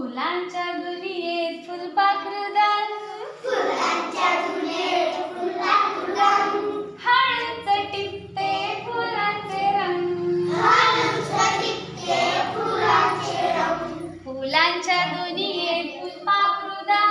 फुलांच्या दुनियेत फुलपाखरुदान फुलांच्या दुनियेत फुलपाखरुदान हळूच फुलांचे रंग. फुलांच्या दुनियेत फुलपाखरुदान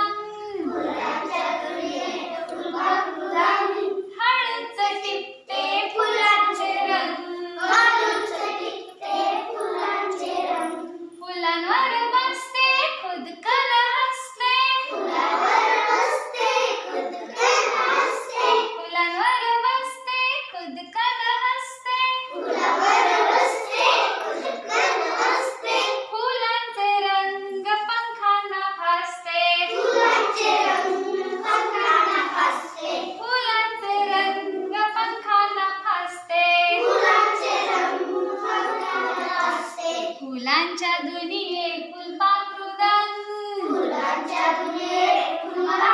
फुलांच्या दुनिये कुलपा मृदंग फुलांच्या दुनिये कुलपा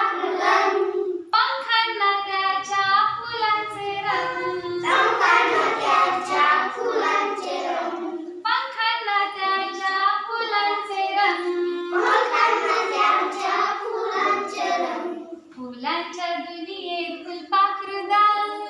पंखांना त्याच्या फुलांचे रंग. पंखांना त्याच्या फुलांचे रंग. पंखांना त्याच्या फुलांचे फुलांच्या दुनिये कुलपा मृदंग